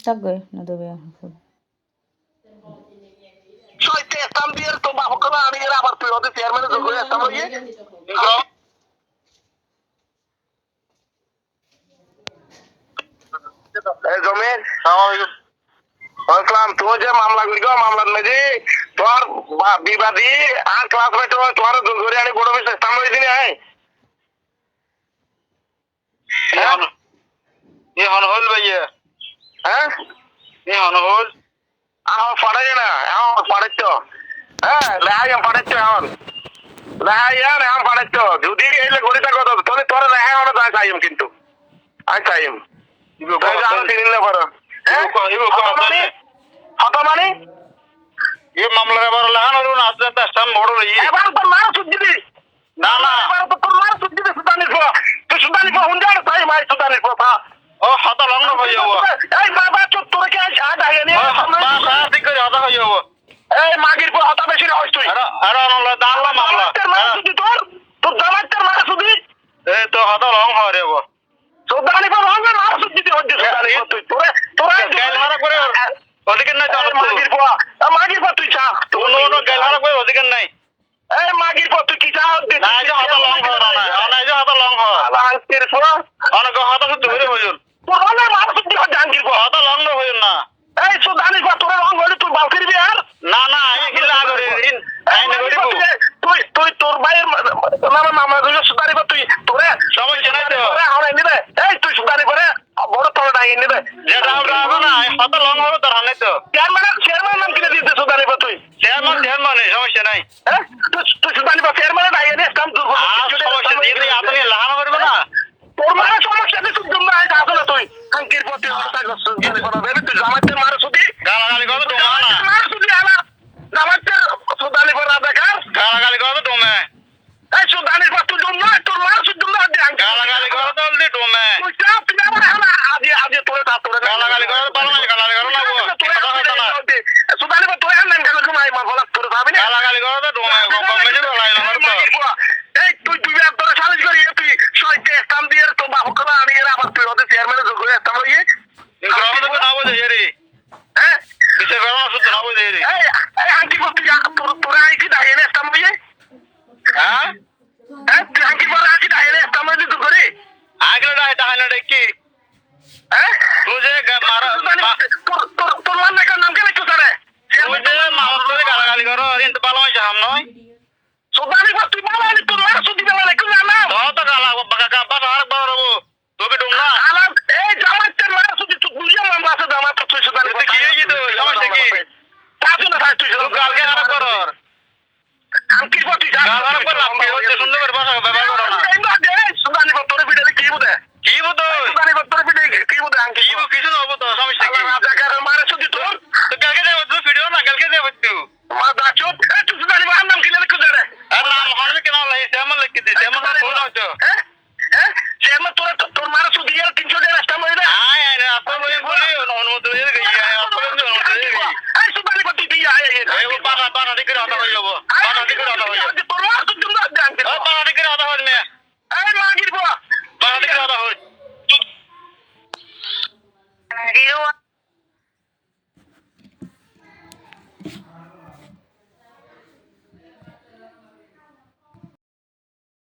থাকবে না দেবে ছয়তে স্থান দিয়ে তো বাবুকে না আনিয়ে আবার তুই ওদের চেয়ারম্যানের যোগ হয়ে স্থান হয়ে জমির বলছিলাম তুই যে মামলা করি মামলার মেজি তোর বিবাদী আর ক্লাসমেট তোর ধরে আনি বড় বিষয় স্থান হয়ে দিনে হ্যাঁ এখন হল ভাইয়া হ্যাঁ? হল এখন পড়ে না এখন পড়েছ হ্যাঁ রেহাই এখন পড়েছ এখন। রেহাই আর এখন পড়েছ যদি এলে ঘুরে থাকো তো তোর তোর রেহাই হলো তাই চাইম কিন্তু। আই চাইম। তাই যাও তিন দিন পর। হ্যাঁ? হত মানে এই মামলার এবার লাগানো হলো না আস্তে আস্তে স্টাম বড় রই এবার তোর মার সুদ দিবি না না। এবার তো তোর মার সুদ দিবি সুদানি ফো তুই সুদানি ফো ও হাতা লঙ্গ হয়ে যাব। এই বাবা চুপ তোর কে আজ আগে নিয়ে বা খারাপ দিক করে হাতা হয়ে যাব। এই মাগির পর হতা বেশি রহস তুই। আরে আরে মামলা দাঁড়লা মামলা তোর? তোর জামাতের মার সুদি এই তো হাতা লং হয়ে যাব। সুদানি ফো রঙের মার সুদি তুই সুদানি ফো তুই। তোরে তোরা গেল হারা করে ওদিকে নাই চলো মাগির পর মাগির পর তুই চা অন্য অন্য গেল হারা করে ওদিকে নাই। এই মাগির পর তুই কি চা না যে হাতা লং হয় না না যে। হাতা লং হয় আঙ্কির পর অনেক হাতা হয়ে হইল মার সুদি হচ্ছে আঙ্কির পর হাতা লং হইল না। এই সুদানি পর তোর রঙ হলে তুই বাল করবি আর? না না এই কিলা করে ইন আইনে করিব তুই তুই তোর ভাইয়ের নামে মামলা দিলে সুদানি পর তুই তোরে সমস্যা নাই তো তোরে আমরা নিবে। এই তুই সুদানি পরে বড় তোরে ডাইয়ে নিবে। যেটা আমরা হবে না এই হাতা হবে তার হানে তো। চেয়ারম্যান চেয়ারম্যান নাম কিনে দিতে সুদানি তুই? চেয়ারম্যান চেয়ারম্যান সমস্যা নাই। হ্যাঁ তুই তুই সুদানি পর চেয়ারম্যান ডাইয়ে নিয়ে কাম দুর্বল আর সমস্যা দিদি আপনি লাগানো করবে না তোর মারা সমস্যা নেই তুই জন্য আয় আসো আঙ্কির প্রতি হত্যা করছিস জানি কোনো দেবে তুই জামাতের মারা সুদি গালাগালি করবে তো না। মারা সুদি আলা জামাতের সুদানি পর বেকার গালাগালি করবে তুমি এই সুদানি পর তুই জন্য তোর মারা সুদ জন্য গালাগালি করবে তো অলদি তুমি তুই চাপ তুই আমার হালা আজ আজ তোরে তা তোরে গালাগালি করবে পারো না গালাগালি করো না সুদানি পর তোরে আনলেন কেন তুমি মা বলা তোরে ভাবি না গালাগালি করবে তো তুমি কমিটি বলাই না তো এই তুই তুই তোরে সালিশ করি তুই ছয়তে স্থান দিয়ে তো বাবু কলা আনিয়ে আবার তুই ওদের চেয়ারম্যানের যোগ হয়ে স্থান হয়ে গ্রামে তো না বুঝে রে হ্যাঁ বিশেষ করে না শুদ্ধ না বুঝে রে এই এই আঙ্কি বলতে যা তোর তোরে আইছি দাঁড়িয়ে নে স্থান হয়ে হ্যাঁ হ্যাঁ তুই আঙ্কি বলে আইছি দাঁড়িয়ে নে স্থান হয়ে তুই করে আগলে ডাই তাহলে দেখি হ্যাঁ তুই যে মারা তোর তোর তোর মান না নাম কেন একটু স্যারে তুই যে মামলা করে গালাগালি করো কিন্তু ভালো হয়েছে হাম নয় সুদানি পর তুই বলা তুই মারা সুদি বেলা লেখু জানা তো তো গালা বাকা কাপা আর বড় তোকে ডুম না আলাম এই জামাতের মারা সুদি তুই বুঝিয়ে মামলা আছে জামাত তুই সুদানি তুই কি হয়েছে তো? সমস্যা কি? তার জন্য থাক তুই তুই গালকে আর করো আঙ্কির পর তুই যা গাল আর করলাম কি হচ্ছে সুন্দর করে ভাষা ব্যবহার করো না সুদানি পর তোরে পিটালে কি বুঝে কি বুঝো সুদানি পর তোরে পিটালে কি বুঝে আঙ্কির কি কিছু না হব তো সমস্যা কি রাজাকার মারা সুদি তোর তো কালকে যাব তুই ভিডিও না কালকে যাব তুই মা দাচুত এই তুই সুদানি পর নাম কিনে লিখু রে আর নাম হরবে কেন লাই শ্যামল লিখে দিছে শ্যামল হ্যাঁ হ্যাঁ সে আমার তোর তোর মারা সুদি আর তিনশো টাকা রাস্তা মরে বলি অনুমতি